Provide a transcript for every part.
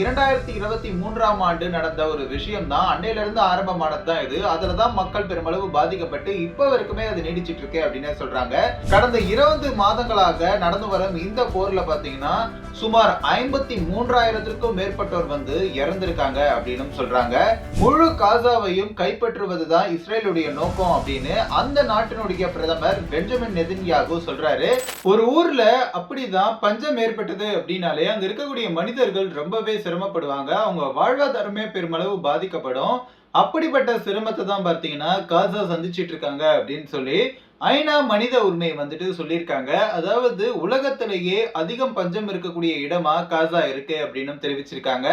இரண்டாயிரத்தி இருபத்தி மூன்றாம் ஆண்டு நடந்த ஒரு விஷயம் தான் அன்னையில இருந்து ஆரம்பமானது தான் இது. அதுல தான் மக்கள் பெருமளவு பாதிக்கப்பட்டு இப்ப வரைக்குமே அது நீடிச்சிட்டு இருக்கு அப்படின்னு சொல்றாங்க. கடந்த இருபது மாதங்களாக நடந்து வரும் இந்த போர்ல பாத்தீங்கன்னா சுமார் ஐம்பத்தி மூன்றாயிரத்திற்கும் மேற்பட்டோர் வந்து இறந்திருக்காங்க அப்படின்னு சொல்றாங்க. முழு காசாவையும் கைப்பற்றுவதுதான் இஸ்ரேலுடைய நோக்கம் அப்படின்னு அந்த நாட்டினுடைய பிரதமர் பெஞ்சமின் நெதின்யாகு சொல்றாரு. ஒரு ஊர்ல அப்படிதான் பஞ்சம் ஏற்பட்டது அப்படின்னாலே அங்க இருக்கக்கூடிய மனிதர்கள் ரொம்பவே சிரமப்படுவாங்க. அவங்க வாழ்வாதாரமே பெருமளவு பாதிக்கப்படும். அப்படிப்பட்ட சிரமத்தை தான் பார்த்தீங்கன்னா காசா சந்திச்சிட்டு இருக்காங்க அப்படின்னு சொல்லி ஐநா மனித உரிமை வந்துட்டு சொல்லியிருக்காங்க. அதாவது உலகத்திலேயே அதிகம் பஞ்சம் இருக்கக்கூடிய இடமா காசா இருக்கு அப்படின்னு தெரிவிச்சிருக்காங்க.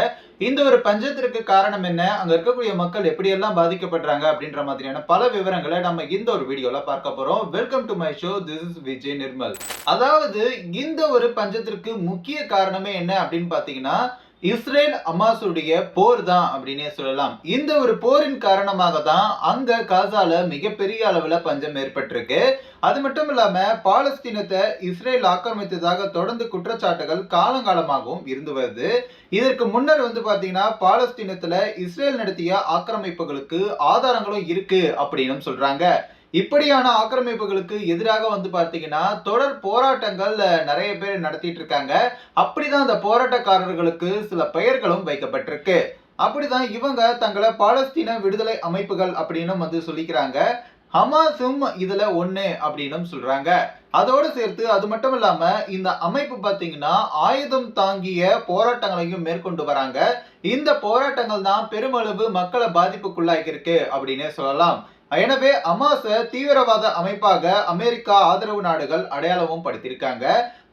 இந்த ஒரு பஞ்சத்திற்கு காரணம் என்ன? அங்க இருக்கக்கூடிய மக்கள் எப்படியெல்லாம் பாதிக்கப்படுறாங்க அப்படின்ற மாதிரியான பல விவரங்களை நம்ம இந்த ஒரு வீடியோல பார்க்க போறோம். Welcome to my show this is Vijay Nirmal அதாவது இந்த ஒரு பஞ்சத்திற்கு முக்கிய காரணமே என்ன அப்படின்னு பாத்தீங்கன்னா இஸ்ரேல் அமாசுடைய போர் தான் அப்படின்னே சொல்லலாம். இந்த ஒரு போரின் காரணமாக தான் அங்க காசால மிகப்பெரிய அளவுல பஞ்சம் ஏற்பட்டிருக்கு. அது மட்டும் இல்லாம பாலஸ்தீனத்தை இஸ்ரேல் ஆக்கிரமித்ததாக தொடர்ந்து குற்றச்சாட்டுகள் காலங்காலமாகவும் இருந்து வருது. இதற்கு முன்னர் வந்து பாத்தீங்கன்னா பாலஸ்தீனத்துல இஸ்ரேல் நடத்திய ஆக்கிரமிப்புகளுக்கு ஆதாரங்களும் இருக்கு அப்படின்னு சொல்றாங்க. இப்படியான ஆக்கிரமிப்புகளுக்கு எதிராக வந்து பார்த்தீங்கன்னா தொடர் போராட்டங்கள் நிறைய பேர் நடத்திட்டு இருக்காங்க. அப்படிதான் அந்த போராட்டக்காரர்களுக்கு சில பெயர்களும் வைக்கப்பட்டிருக்கு. அப்படிதான் இவங்க தங்களை பாலஸ்தீன விடுதலை அமைப்புகள் அப்படின்னு வந்து சொல்லிக்கிறாங்க. ஹமாஸும் இதுல ஒண்ணு அப்படின்னு சொல்றாங்க. அதோடு சேர்த்து அது மட்டும் இல்லாம இந்த அமைப்பு பாத்தீங்கன்னா ஆயுதம் தாங்கிய போராட்டங்களையும் மேற்கொண்டு வராங்க. இந்த போராட்டங்கள் தான் பெருமளவு மக்களை பாதிப்புக்குள்ளாகிருக்கு அப்படின்னே சொல்லலாம். எனவே அமாச தீவிரவாத அமைப்பாக அமெரிக்கா ஆதரவு நாடுகள் அடையாளமும் படுத்தியிருக்காங்க.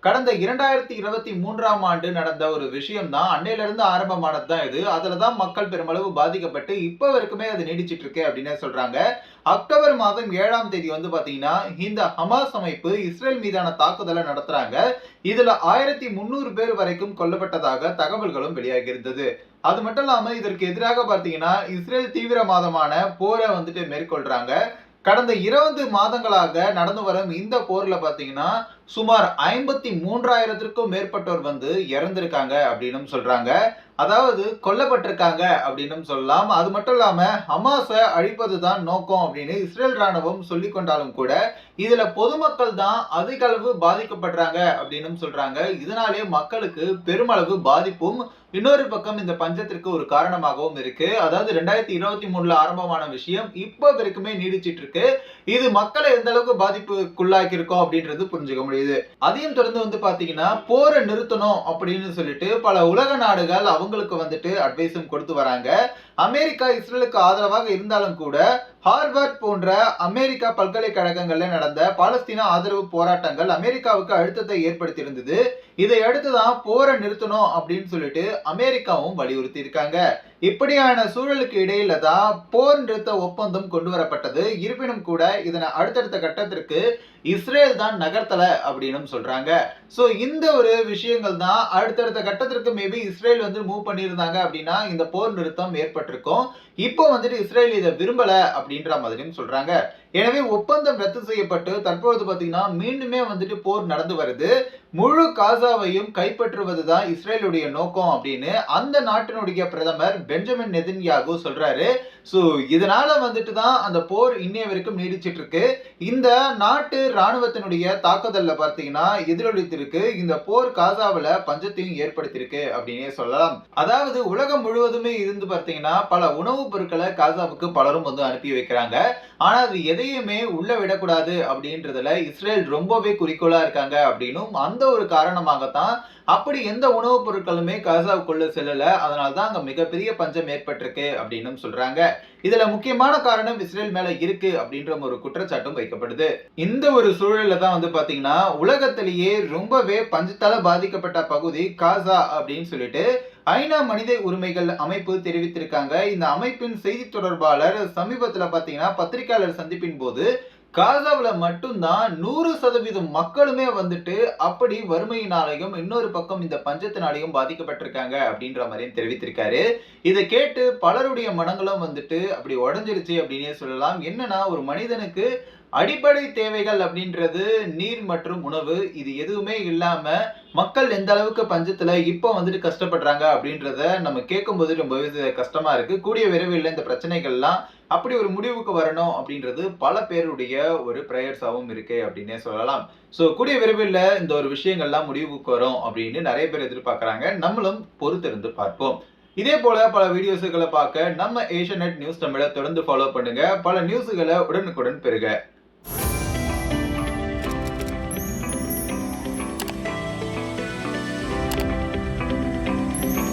கடந்த இரண்டாயிரத்தி இருபத்தி மூன்றாம் ஆண்டு நடந்த ஒரு விஷயம் தான் அன்னையில இருந்து ஆரம்பமானது தான் இது. அதில் தான் மக்கள் பெருமளவு பாதிக்கப்பட்டு இப்ப வரைக்குமே அது நீடிச்சிட்டு இருக்கு அப்படின்னு சொல்றாங்க. அக்டோபர் மாதம் ஏழாம் தேதி வந்து பாத்தீங்கன்னா இந்த ஹமாஸ் அமைப்பு இஸ்ரேல் மீதான தாக்குதலை நடத்துறாங்க. இதுல ஆயிரத்தி முன்னூறு பேர் வரைக்கும் கொல்லப்பட்டதாக தகவல்களும் வெளியாகி இருந்தது. அது மட்டும் இல்லாம இதற்கு எதிராக பார்த்தீங்கன்னா இஸ்ரேல் தீவிரவாதமான போரை வந்துட்டு மேற்கொள்றாங்க. கடந்த இருபது மாதங்களாக நடந்து வரும் இந்த போர்ல பாத்தீங்கன்னா சுமார் ஐம்பத்தி மூன்றாயிரத்திற்கும் மேற்பட்டோர் வந்து இறந்திருக்காங்க அப்படின்னு சொல்றாங்க. அதாவது கொல்லப்பட்டிருக்காங்க அப்படின்னு சொல்லலாம். அது மட்டும் இல்லாம ஹமாஸை அழிப்பது தான் நோக்கம் அப்படின்னு இஸ்ரேல் ராணுவம் சொல்லி கொண்டாலும் கூட இதுல பொதுமக்கள் தான் அதிக அளவு பாதிக்கப்படுறாங்க அப்படின்னு சொல்றாங்க. இதனாலே மக்களுக்கு பெருமளவு பாதிப்பும் இன்னொரு பக்கம் இந்த பஞ்சத்திற்கு ஒரு காரணமாகவும் இருக்கு. அதாவது ரெண்டாயிரத்தி இருபத்தி மூணுல ஆரம்பமான விஷயம் இப்போ வரைக்குமே நீடிச்சிட்டு இருக்கு. இது மக்களை எந்த அளவுக்கு பாதிப்புக்குள்ளாக்கி இருக்கோம் அப்படின்றது புரிஞ்சுக்க முடியுது. அதையும் தொடர்ந்து வந்து பாத்தீங்கன்னா போரை நிறுத்தணும் அப்படின்னு சொல்லிட்டு பல உலக நாடுகள் அவங்களுக்கு வந்துட்டு அட்வைஸும் கொடுத்து வராங்க. அமெரிக்கா இஸ்ரேலுக்கு ஆதரவாக இருந்தாலும் கூட ஹார்வர்ட் போன்ற அமெரிக்கா பல்கலைக்கழகங்களில் நடந்த பாலஸ்தீன ஆதரவு போராட்டங்கள் அமெரிக்காவுக்கு அழுத்தத்தை ஏற்படுத்தியிருந்தது. இதை அடுத்து தான் போரை நிறுத்தணும் அப்படின்னு சொல்லிட்டு அமெரிக்காவும் வலியுறுத்தி இருக்காங்க இப்படியான சூழலுக்கு இடையில தான் போர் நிறுத்த ஒப்பந்தம் கொண்டு வரப்பட்டது. இருப்பினும் கூட இதனை அடுத்தடுத்த கட்டத்திற்கு இஸ்ரேல் தான் நகர்த்தல அப்படின்னு சொல்றாங்க. ஸோ இந்த ஒரு விஷயங்கள் தான் அடுத்தடுத்த கட்டத்திற்கு மேபி இஸ்ரேல் வந்து மூவ் பண்ணியிருந்தாங்க அப்படின்னா இந்த போர் நிறுத்தம் ஏற்பட்டிருக்கும். இப்போ வந்துட்டு இஸ்ரேல் இதை விரும்பல அப்படின்ற மாதிரியும் சொல்றாங்க. எனவே ஒப்பந்தம் ரத்து செய்யப்பட்டு தற்பொழுது பார்த்தீங்கன்னா மீண்டுமே வந்துட்டு போர் நடந்து வருது. முழு காசாவையும் கைப்பற்றுவது தான் இஸ்ரேலுடைய நோக்கம் அப்படின்னு அந்த நாட்டினுடைய பிரதமர் பெஞ்சமின் நெதின்யாகு சொல்றாரு. ஸோ இதனால வந்துட்டு தான் அந்த போர் இன்னைய வரைக்கும் நீடிச்சிட்டு இருக்கு இந்த நாட்டு ராணுவத்தினுடைய தாக்குதல்ல பார்த்தீங்கன்னா எதிரொலித்திருக்கு. இந்த போர் காசாவில் பஞ்சத்தையும் ஏற்படுத்தியிருக்கு அப்படின்னே சொல்லலாம். அதாவது உலகம் முழுவதுமே இருந்து பார்த்தீங்கன்னா பல உணவுப் பொருட்களை காசாவுக்கு பலரும் வந்து அனுப்பி வைக்கிறாங்க. ஆனா அது எதையுமே உள்ள விடக்கூடாது அப்படின்றதுல இஸ்ரேல் ரொம்பவே குறிக்கோளா இருக்காங்க அப்படின்னும் அந்த ஒரு காரணமாகத்தான் அப்படி எந்த உணவுப் பொருட்களுமே காசாவுக்குள்ள செல்லல. அதனால தான் அங்க மிகப்பெரிய பஞ்சம் ஏற்பட்டிருக்கு அப்படின்னு சொல்றாங்க. இதுல முக்கியமான காரணம் இஸ்ரேல் மேல இருக்கு அப்படின்ற ஒரு குற்றச்சாட்டும் வைக்கப்படுது. இந்த ஒரு சூழல்ல தான் வந்து பாத்தீங்கன்னா உலகத்திலேயே ரொம்பவே பஞ்சத்தால பாதிக்கப்பட்ட பகுதி காசா அப்படின்னு சொல்லிட்டு ஐநா மனித உரிமைகள் அமைப்பு தெரிவித்திருக்காங்க. இந்த அமைப்பின் செய்தி தொடர்பாளர் சமீபத்துல பாத்தீங்கன்னா பத்திரிகையாளர் சந்திப்பின் போது காசாவில் மட்டும்தான் நூறு சதவீதம் மக்களுமே வந்துட்டு அப்படி வறுமையினாலையும் இன்னொரு பக்கம் இந்த பஞ்சத்தினாலையும் பாதிக்கப்பட்டிருக்காங்க அப்படின்ற மாதிரியும் தெரிவித்திருக்காரு. இதை கேட்டு பலருடைய மனங்களும் வந்துட்டு அப்படி உடஞ்சிருச்சு அப்படின்னே சொல்லலாம். என்னன்னா ஒரு மனிதனுக்கு அடிப்படை தேவைகள் அப்படின்றது நீர் மற்றும் உணவு இது எதுவுமே இல்லாம மக்கள் எந்த அளவுக்கு பஞ்சத்துல இப்போ வந்துட்டு கஷ்டப்படுறாங்க அப்படின்றத நம்ம கேட்கும்போது ரொம்பவே கஷ்டமா இருக்கு. கூடிய விரைவில் இந்த பிரச்சனைகள்லாம் அப்படி ஒரு முடிவுக்கு வரணும் அப்படின்றது பல பேருடைய ஒரு ப்ரேயர்ஸாகவும் இருக்கு அப்படின்னே சொல்லலாம். ஸோ கூடிய விரைவில் இந்த ஒரு விஷயங்கள்லாம் முடிவுக்கு வரும் அப்படின்னு நிறைய பேர் எதிர்பார்க்குறாங்க. நம்மளும் பொறுத்திருந்து பார்ப்போம். இதே போல பல வீடியோஸுகளை பார்க்க நம்ம ஏஷியநெட் நியூஸ் தமிழை தொடர்ந்து ஃபாலோ பண்ணுங்க. பல நியூஸுகளை உடனுக்குடன் பெறுக.